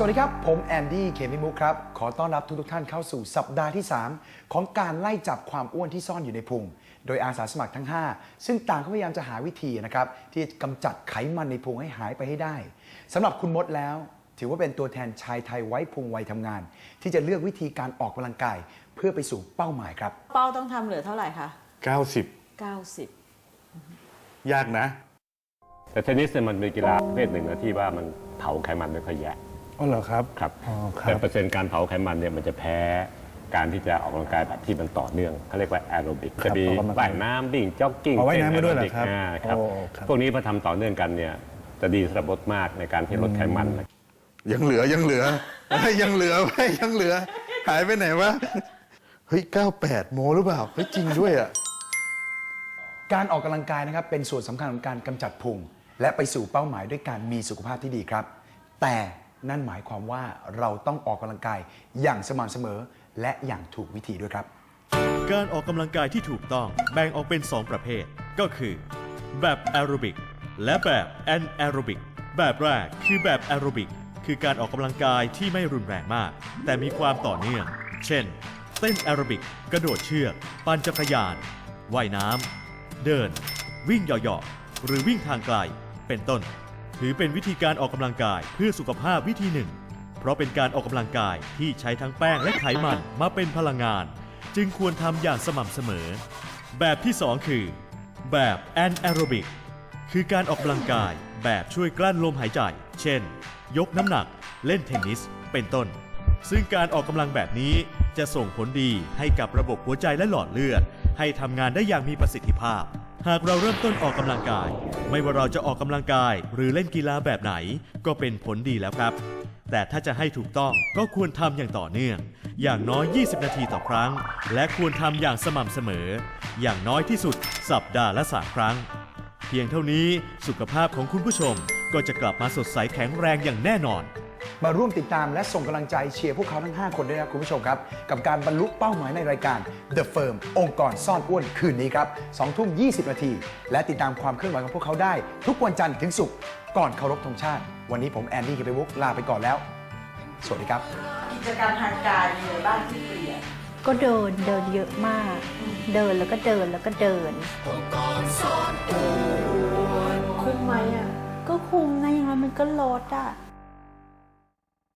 สวัสดีครับ ผมแอนดี้เคมิมุกครับ ขอต้อนรับทุกทท่านเข้าสู่สัปดาห์ที่ 3 ของการไล่จับความอ้วนที่ซ่อนอยู่ในพุง โดยอาสาสมัครทั้ง 5 ซึ่งต่างก็พยายามจะหาวิธีนะครับ ที่จะกำจัดไขมันในพุงให้หายไปให้ได้สำหรับคุณมดแล้ว ถือว่าเป็นตัวแทนชายไทยไว้พุงวัยทำงาน ที่จะเลือกวิธีการออกกำลังกาย เพื่อไปสู่เป้าหมายครับ เป้าต้องทำเหลือเท่าไหร่คะ90 90 ยากนะ แต่เทนนิสเนี่ยมันเป็นกีฬาประเภทหนึ่งนะที่ว่ามันเผาไขมันไม่ค่อยแยะ อ๋อเหรอครับครับอ๋อคแต่รับเปอร์เซ็นต์การเผาไขมันเนี่ยมันจะแพ้การที่จะออกกำลังกายแบบที่มันต่อเนื่องเขาเรียกว่าแอโรบิกจะมีว่ายน้ำวิ่งจ็อกกิ้งอ๋อว่ายน้ำไปด้วยเหรอต้นครับแอโบิกอ่าครับโอ้ครับ พวกนี้พอทำต่อเนื่องกันเนี่ยจะดีสำหรับลดมากในการที่ลดไขมัน ยังเหลือยังเหลือเฮ้ยยังเหลือเฮ้ยยังเหลือ หายไปไหนวะ เฮ้ย 98 โมหรือเปล่า เฮ้ย จริงด้วยอะ การออกกำลังกายนะครับเป็นส่วนสำคัญของการกำจัดพุงและไปสู่เป้าหมายด้วยการมีสุขภาพที่ดีครับ แต่ นั่นหมายความว่าเราต้องออกกำลังกายอย่างสม่ำเสมอ และอย่างถูกวิธีด้วยครับ การออกกำลังกายที่ถูกต้องแบ่งออกเป็น 2 ประเภท ก็คือ แบบแอโรบิกและแบบแอนแอโรบิกแบบแรกคือแบบแอโรบิกคือการออกกำลังกายที่ไม่รุนแรงมาก แต่มีความต่อเนื่อง เช่น เต้นแอโรบิก กระโดดเชือก ปั่นจักรยาน ว่ายน้ำ เดิน วิ่งเหยาะๆหรือวิ่งทางไกล เป็นต้น ถือเป็นวิธีการออกกำลังกายเพื่อสุขภาพวิธีหนึ่ง เพราะเป็นการออกกำลังกายที่ใช้ทั้งแป้งและไขมันมาเป็นพลังงาน จึงควรทำอย่างสม่ำเสมอ แบบที่ 2 คือ แบบแอนแอโรบิกคือการออกกำลังกายแบบช่วยกลั้นลมหายใจ เช่น ยกน้ำหนัก เล่นเทนนิส เป็นต้น ซึ่งการออกกำลังแบบนี้จะส่งผลดีให้กับระบบหัวใจและหลอดเลือด ให้ทำงานได้อย่างมีประสิทธิภาพ หากเราเริ่มต้นออกกำลังกาย ไม่ว่าเราจะออกกำลังกายหรือเล่นกีฬาแบบไหน ก็เป็นผลดีแล้วครับ แต่ถ้าจะให้ถูกต้องก็ควรทำอย่างต่อเนื่อง อย่างน้อย 20 นาทีต่อครั้ง และควรทำอย่างสม่ำเสมอ อย่างน้อยที่สุด สัปดาห์ละ3ครั้ง เพียงเท่านี้สุขภาพของคุณผู้ชมก็จะกลับมาสดใสแข็งแรงอย่างแน่นอน มาร่วมติดตามและส่งกำลังใจเชียร์พวกเขาทั้ง 5 คนด้วยนะครับคุณผู้ชมครับ กับการบรรลุเป้าหมายในรายการ The Firm องค์กรซ่อนอ้วนคืนนี้ครับ2ทุ่ม 20 นาที และติดตามความเคลื่อนไหวของพวกเขาได้ ทุกวันจันทร์ถึงศุกร์ก่อนเคารพธงชาติ วันนี้ผมแอนดี้เคเบวุกลาไปก่อนแล้ว สวัสดีครับ กิจกรรมทางกายมีอะไรบ้างที่เปลี่ยน ก็เดินเดินเยอะมาก เดินแล้วก็เดินแล้วก็เดิน คุ้มไหมอะ ก็คุมนะอย่างนั้นมันก็ลดอะ